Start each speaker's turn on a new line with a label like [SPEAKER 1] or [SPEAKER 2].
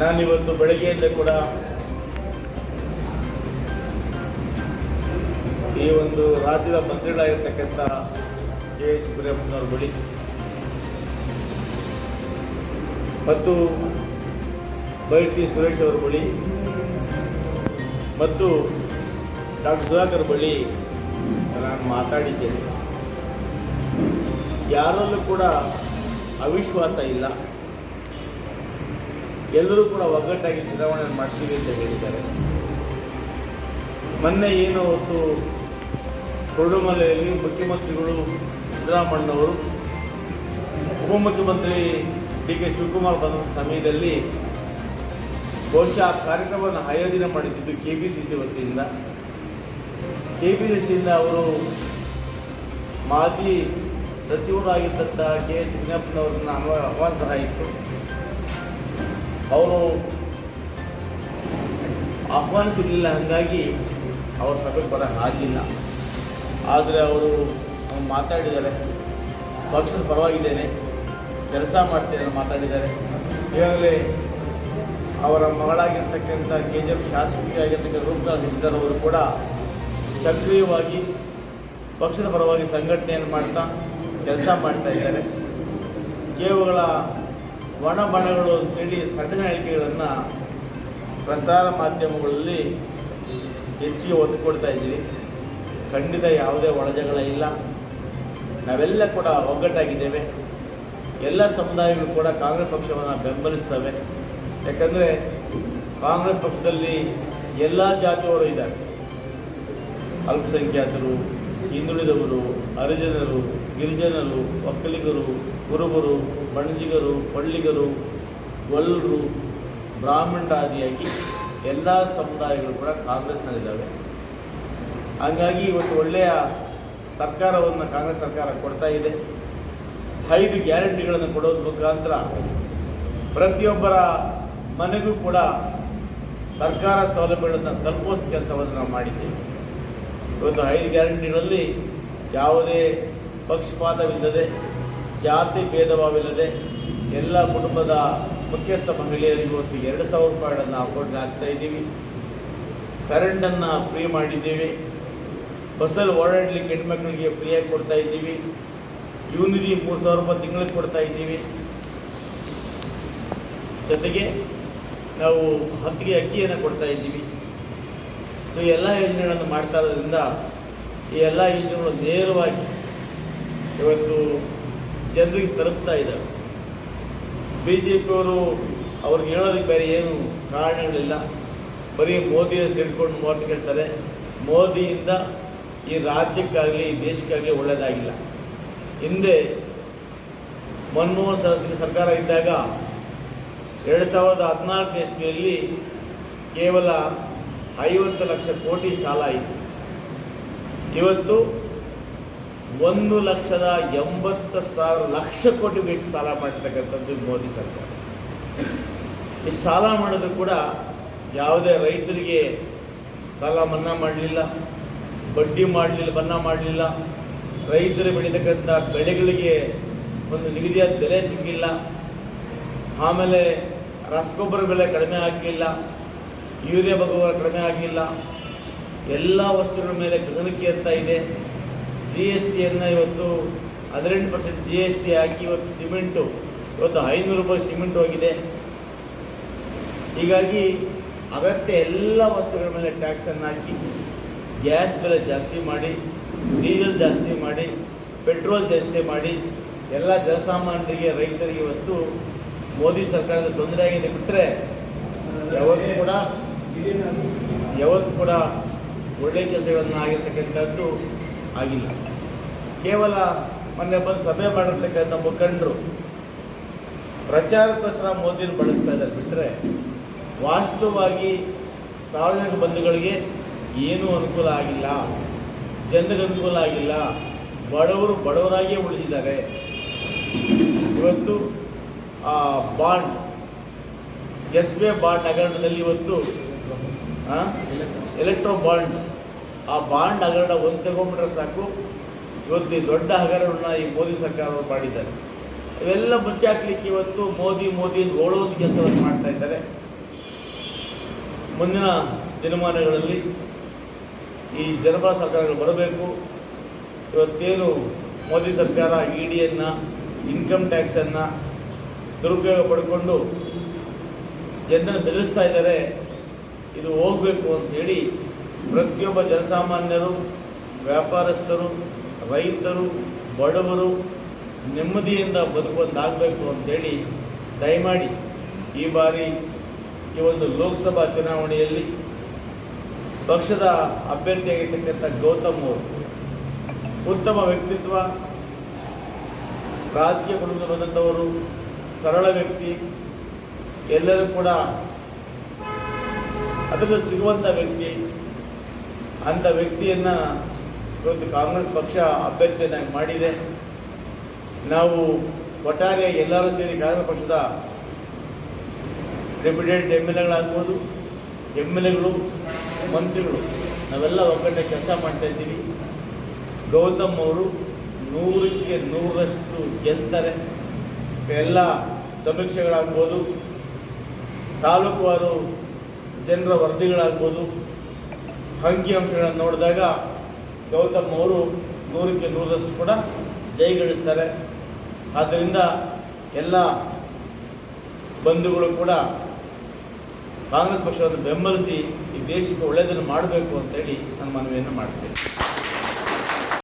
[SPEAKER 1] ನಾನಿವತ್ತು ಬೆಳಗ್ಗೆಯಿಂದ ಕೂಡ ಈ ಒಂದು ರಾಜ್ಯದ ಮಂತ್ರಿಗಳಾಗಿರ್ತಕ್ಕಂಥ ಕೆ ಎಚ್ ಮುನಿಯಪ್ಪನವ್ರ ಬಳಿ. ಮತ್ತು ಬೈಟಿ ಸುರೇಶ್ ಅವರ ಬಳಿ ಮತ್ತು ಡಾಕ್ಟರ್ ಸುಧಾಕರ್ ಬಳಿ ನಾನು ಮಾತಾಡಿದ್ದೇನೆ. ಯಾರಲ್ಲೂ ಕೂಡ ಅವಿಶ್ವಾಸ ಇಲ್ಲ. ಎಲ್ಲರೂ ಕೂಡ ಒಗ್ಗಟ್ಟಾಗಿ ಚುನಾವಣೆ ಮಾಡ್ತೀವಿ ಅಂತ ಹೇಳಿದ್ದಾರೆ. ಮೊನ್ನೆ ಏನು ಹೊತ್ತು ಕೊರಡುಮಲೆಯಲ್ಲಿ ಮುಖ್ಯಮಂತ್ರಿಗಳು ಸಿದ್ದರಾಮಣ್ಣವರು ಉಪಮುಖ್ಯಮಂತ್ರಿ ಡಿ ಕೆ ಶಿವಕುಮಾರ್ ಬಂದ ಸಮಯದಲ್ಲಿ ಬಹುಶಃ ಆ ಕಾರ್ಯಕ್ರಮವನ್ನು ಆಯೋಜನೆ ಮಾಡಿದ್ದು ಕೆ ಪಿ ಸಿ ಸಿ ವತಿಯಿಂದ. ಕೆ ಪಿ ಸಿ ಸಿಯಿಂದ ಅವರು ಮಾಜಿ ಸಚಿವರಾಗಿದ್ದಂಥ ಕೆ ಎಚ್ ಮುನಿಯಪ್ಪನವ್ರನ್ನ ಆಹ್ವಾ ಆಹ್ವಾನಿಸಲಾಯಿತು ಅವರು ಆಹ್ವಾನಿಸಿರಲಿಲ್ಲ, ಹಾಗಾಗಿ ಅವ್ರ ಸಭೆ ಬರ ಆಗಿಲ್ಲ ಆದರೆ ಅವರು ಮಾತಾಡಿದ್ದಾರೆ. ಪಕ್ಷದ ಪರವಾಗಿದ್ದೇನೆ. ಕೆಲಸ ಮಾಡ್ತೇನೆ ಮಾತಾಡಿದ್ದಾರೆ. ಈಗಾಗಲೇ ಅವರ ಮಗಳಾಗಿರ್ತಕ್ಕಂಥ ಕೆ ಜಿ ಎಫ್ ಶಾಸಕಿಯಾಗಿರ್ತಕ್ಕಂಥ ಶಶಿಧರ್ ಅವರು ಕೂಡ ಸಕ್ರಿಯವಾಗಿ ಪಕ್ಷದ ಪರವಾಗಿ ಸಂಘಟನೆಯನ್ನು ಮಾಡ್ತಾ ಕೆಲಸ ಮಾಡ್ತಾ ಇದ್ದಾರೆ. ಕೇವಲ ಒಣ ಬಣಗಳು ಅಂತೇಳಿ ಸಣ್ಣ ಹೇಳಿಕೆಗಳನ್ನು ಪ್ರಸಾರ ಮಾಧ್ಯಮಗಳಲ್ಲಿ ಹೆಚ್ಚಿಗೆ ಒತ್ತು ಕೊಡ್ತಾ ಇದ್ದೀವಿ. ಖಂಡಿತ ಯಾವುದೇ ಒಳಜಗಳ ಇಲ್ಲ. ನಾವೆಲ್ಲ ಕೂಡ ಒಗ್ಗಟ್ಟಾಗಿದ್ದೇವೆ. ಎಲ್ಲ ಸಮುದಾಯಗಳು ಕೂಡ ಕಾಂಗ್ರೆಸ್ ಪಕ್ಷವನ್ನು ಬೆಂಬಲಿಸ್ತವೆ. ಯಾಕಂದರೆ ಕಾಂಗ್ರೆಸ್ ಪಕ್ಷದಲ್ಲಿ ಎಲ್ಲ ಜಾತಿಯವರು ಇದ್ದಾರೆ. ಅಲ್ಪಸಂಖ್ಯಾತರು, ಹಿಂದುಳಿದವರು, ಹರಿಜನರು, ಗಿರಿಜನರು, ಒಕ್ಕಲಿಗರು, ಕುರುಬರು ಬಣಜಿಗರು ಪಳ್ಳಿಗರು ಗೊಲ್ಲರು ಬ್ರಾಹ್ಮಣರಾದಿಯಾಗಿ ಎಲ್ಲ ಸಮುದಾಯಗಳು ಕೂಡ ಕಾಂಗ್ರೆಸ್ನಲ್ಲಿದ್ದಾವೆ. ಹಾಗಾಗಿ ಇವತ್ತು ಒಳ್ಳೆಯ ಸರ್ಕಾರವನ್ನು ಕಾಂಗ್ರೆಸ್ ಸರ್ಕಾರ ಕೊಡ್ತಾ ಇದೆ. ಐದು ಗ್ಯಾರಂಟಿಗಳನ್ನು ಕೊಡೋದ್ರ ಮುಖಾಂತರ ಪ್ರತಿಯೊಬ್ಬರ ಮನೆಗೂ ಕೂಡ ಸರ್ಕಾರ ಸೌಲಭ್ಯಗಳನ್ನು ತಲುಪೋಷ್ಟು ಕೆಲಸವನ್ನು ನಾವು ಮಾಡಿದ್ದೇವೆ. ಇವತ್ತು ಐದು ಗ್ಯಾರಂಟಿಗಳಲ್ಲಿ ಯಾವುದೇ ಪಕ್ಷಪಾತವಿಲ್ಲದೆ ಜಾತಿ ಭೇದಭಾವವಿಲ್ಲದೆ ಎಲ್ಲ ಕುಟುಂಬದ ಮುಖ್ಯಸ್ಥ ಮಹಿಳೆಯರಿಗೂ ಇವತ್ತು ಎರಡು ಸಾವಿರ ರೂಪಾಯಿಗಳನ್ನು ಅಕೌಂಟ್ಗೆ ಹಾಕ್ತಾ ಇದ್ದೀವಿ. ಕರೆಂಟನ್ನು ಫ್ರೀ ಮಾಡಿದ್ದೀವಿ. ಬಸ್ಸಲ್ಲಿ ಓಡಾಡಲಿಕ್ಕೆ ಹೆಣ್ಮಕ್ಳಿಗೆ ಫ್ರೀಯಾಗಿ ಕೊಡ್ತಾ ಇದ್ದೀವಿ. ಯೂನಿಧಿ ಮೂರು ಸಾವಿರ ರೂಪಾಯಿ ತಿಂಗಳಿಗೆ ಕೊಡ್ತಾ ಇದ್ದೀವಿ. ಜೊತೆಗೆ ನಾವು ಹತ್ತಿಗೆ ಅಕ್ಕಿಯನ್ನು ಕೊಡ್ತಾ ಇದ್ದೀವಿ. ಸೊ ಎಲ್ಲ ಯೋಜನೆಗಳನ್ನು ಮಾಡ್ತಾ ಇರೋದ್ರಿಂದ ಈ ಎಲ್ಲ ಯೋಜನೆಗಳು ನೇರವಾಗಿ ಇವತ್ತು ಜನರಿಗೆ ತಲುಪ್ತಾ ಇದ್ದಾವೆ ಬಿ ಜೆ ಪಿಯವರು ಅವ್ರಿಗೆ ಹೇಳೋದಕ್ಕೆ ಬೇರೆ ಏನು ಕಾರಣಗಳಿಲ್ಲ. ಬರೀ ಮೋದಿ ಹಿಡ್ಕೊಂಡು ಮಾತು ಕೇಳ್ತಾರೆ. ಮೋದಿಯಿಂದ ಈ ರಾಜ್ಯಕ್ಕಾಗಲಿ, ಈ ದೇಶಕ್ಕಾಗಲಿ ಒಳ್ಳೆಯದಾಗಿಲ್ಲ ಹಿಂದೆ ಮನಮೋಹನ್ ಸಿಂಗ್ ಸರ್ಕಾರ ಇದ್ದಾಗ ಎರಡು ಸಾವಿರದ ಹದಿನಾಲ್ಕನೇ ಇಸ್ವಿಯಲ್ಲಿ ಕೇವಲ ಐವತ್ತು ಲಕ್ಷ ಕೋಟಿ ಸಾಲ ಇತ್ತು. ಇವತ್ತು ಒಂದು ಲಕ್ಷದ ಎಂಬತ್ತು ಸಾವಿರ ಲಕ್ಷ ಕೋಟಿ ಬೇಕು ಸಾಲ ಮಾಡಿರ್ತಕ್ಕಂಥದ್ದು ಮೋದಿ ಸರ್ಕಾರ. ಈ ಸಾಲ ಮಾಡಿದ್ರು ಕೂಡ ಯಾವುದೇ ರೈತರಿಗೆ ಸಾಲ ಮನ್ನಾ ಮಾಡಲಿಲ್ಲ, ಬಡ್ಡಿ ಮಾಡಲಿಲ್ಲ, ಮನ್ನಾ ಮಾಡಲಿಲ್ಲ. ರೈತರು ಬೆಳೀತಕ್ಕಂಥ ಬೆಳೆಗಳಿಗೆ ಒಂದು ನಿಗದಿಯಾದ ಬೆಲೆ ಸಿಕ್ಕಿಲ್ಲ. ಆಮೇಲೆ ರಸಗೊಬ್ಬರ ಬೆಲೆ ಕಡಿಮೆ ಆಗಲಿಲ್ಲ ಯೂರಿಯಾ ಬಗ್ಗೆ ಕಡಿಮೆ ಆಗಿಲ್ಲ ಎಲ್ಲ ವಸ್ತುಗಳ ಮೇಲೆ ಗಗನಕ್ಕೆ ಅಂತ ಇದೆ. ಜಿ ಎಸ್ ಟಿಯನ್ನು ಇವತ್ತು ಹದಿನೆಂಟು ಪರ್ಸೆಂಟ್ ಜಿ ಎಸ್ ಟಿ ಹಾಕಿ ಇವತ್ತು ಸಿಮೆಂಟು ಇವತ್ತು ಐನೂರು ರೂಪಾಯಿ ಸಿಮೆಂಟ್ ಹೋಗಿದೆ. ಹೀಗಾಗಿ ಅಗತ್ಯ ಎಲ್ಲ ವಸ್ತುಗಳ ಮೇಲೆ ಟ್ಯಾಕ್ಸನ್ನು ಹಾಕಿ ಗ್ಯಾಸ್ ಬೆಲೆ ಜಾಸ್ತಿ ಮಾಡಿ ಡೀಸೆಲ್ ಜಾಸ್ತಿ ಮಾಡಿ ಪೆಟ್ರೋಲ್ ಜಾಸ್ತಿ ಮಾಡಿ ಎಲ್ಲ ಜನಸಾಮಾನ್ಯರಿಗೆ ರೈತರಿಗೆ ಇವತ್ತು ಮೋದಿ ಸರ್ಕಾರದ ತೊಂದರೆ ಆಗಿದೆ ಬಿಟ್ಟರೆ ಯಾವತ್ತೂ ಕೂಡ ಯಾವತ್ತು ಕೂಡ ಒಳ್ಳೆಯ ಕೆಲಸಗಳನ್ನು ಆಗಿರ್ತಕ್ಕಂಥದ್ದು ಆಗಿಲ್ಲ. ಕೇವಲ ಮೊನ್ನೆ ಬಂದು ಸಭೆ ಮಾಡಿರ್ತಕ್ಕಂಥ ಮುಖಂಡರು ಪ್ರಚಾರಕ್ಕೋಸ್ಕರ ಮೋದಿನ ಬಳಸ್ತಾ ಇದ್ದಾರೆ. ಬಿಟ್ಟರೆ ವಾಸ್ತವವಾಗಿ ಸಾರ್ವಜನಿಕ ಬಂಧುಗಳಿಗೆ ಏನೂ ಅನುಕೂಲ ಆಗಿಲ್ಲ. ಜನರಿಗೆ ಅನುಕೂಲ ಆಗಿಲ್ಲ. ಬಡವರು ಬಡವರಾಗಿಯೇ ಉಳಿದಿದ್ದಾರೆ. ಇವತ್ತು ಆ bond, S B I bond ಹಗರಣದಲ್ಲಿ ಇವತ್ತು ಎಲೆಕ್ಟ್ರೋ ಬಾಂಡ್ ಆ ಬಾಂಡ್ ಹಗರಣ ಒಂದು ತಗೊಂಡ್ಬಿಟ್ರೆ ಸಾಕು. ಇವತ್ತು ದೊಡ್ಡ ಹಗರಣವನ್ನು ಈ ಮೋದಿ ಸರ್ಕಾರವರು ಮಾಡಿದ್ದಾರೆ. ಇವೆಲ್ಲ ಮುಚ್ಚಾಕ್ಲಿಕ್ಕೆ ಇವತ್ತು ಮೋದಿ ಮೋದಿ ಅಂತ ಓಡೋದು ಕೆಲಸವನ್ನು ಮಾಡ್ತಾ ಇದ್ದಾರೆ. ಮುಂದಿನ ದಿನಮಾನಗಳಲ್ಲಿ ಈ ಜನಪರ ಸರ್ಕಾರಗಳು ಬರಬೇಕು. ಇವತ್ತೇನು ಮೋದಿ ಸರ್ಕಾರ ಇ ಡಿಯನ್ನು ಇನ್ಕಮ್ ಟ್ಯಾಕ್ಸನ್ನು ದುರುಪಯೋಗ ಪಡ್ಕೊಂಡು ಜನರನ್ನು ಬೆದರಿಸ್ತಾ ಇದ್ದಾರೆ, ಇದು ಹೋಗಬೇಕು ಅಂಥೇಳಿ ಪ್ರತಿಯೊಬ್ಬ ಜನಸಾಮಾನ್ಯರು, ವ್ಯಾಪಾರಸ್ಥರು, ರೈತರು, ಬಡವರು ನೆಮ್ಮದಿಯಿಂದ ಬದುಕುವಂತಾಗಬೇಕು ಅಂತೇಳಿ ದಯಮಾಡಿ ಈ ಬಾರಿ ಈ ಒಂದು ಲೋಕಸಭಾ ಚುನಾವಣೆಯಲ್ಲಿ ಪಕ್ಷದ ಅಭ್ಯರ್ಥಿಯಾಗಿರ್ತಕ್ಕಂಥ ಗೌತಮ್ ಅವರು ಉತ್ತಮ ವ್ಯಕ್ತಿತ್ವ, ರಾಜಕೀಯ ಕುಟುಂಬದ ಬಂದಂಥವರು, ಸರಳ ವ್ಯಕ್ತಿ, ಎಲ್ಲರೂ ಕೂಡ ಅದರಲ್ಲಿ ಸಿಗುವಂಥ ವ್ಯಕ್ತಿ ಅಂಥ ವ್ಯಕ್ತಿಯನ್ನು ಇವತ್ತು ಕಾಂಗ್ರೆಸ್ ಪಕ್ಷ ಅಭ್ಯರ್ಥಿಯನ್ನಾಗಿ ಮಾಡಿದೆ. ನಾವು ಒಟ್ಟಾರೆ ಎಲ್ಲರೂ ಸೇರಿ ಕಾಂಗ್ರೆಸ್ ಪಕ್ಷದ ಡೆಪ್ಯೂಟೆಡ್ ಎಂ ಎಲ್ ಎಗಳಾಗ್ಬೋದು ಎಂ ಎಲ್ ಎಗಳು ಮಂತ್ರಿಗಳು, ನಾವೆಲ್ಲ ಒಗ್ಗಟ್ಟೆ ಕೆಲಸ ಮಾಡ್ತಾ ಇದ್ದೀವಿ. ಗೌತಮ್ ಅವರು ನೂರಕ್ಕೆ ನೂರರಷ್ಟು ಗೆಲ್ತಾರೆ. ಎಲ್ಲ ಸಮೀಕ್ಷೆಗಳಾಗ್ಬೋದು, ತಾಲೂಕುವಾರು ಜನರ ವರದಿಗಳಾಗ್ಬೋದು ಅಂಕಿಅಂಶಗಳನ್ನು ನೋಡಿದಾಗ ಗೌತಮ್ ಅವರು ನೂರಕ್ಕೆ ನೂರರಷ್ಟು ಕೂಡ ಜೈಗಳಿಸ್ತಾರೆ ಆದ್ದರಿಂದ ಎಲ್ಲ ಬಂಧುಗಳು ಕೂಡ ಕಾಂಗ್ರೆಸ್ ಪಕ್ಷವನ್ನು ಬೆಂಬಲಿಸಿ ಈ ದೇಶಕ್ಕೆ ಒಳ್ಳೆಯದನ್ನು ಮಾಡಬೇಕು ಅಂತೇಳಿ ನಾನು ಮನವಿಯನ್ನು ಮಾಡ್ತೇನೆ.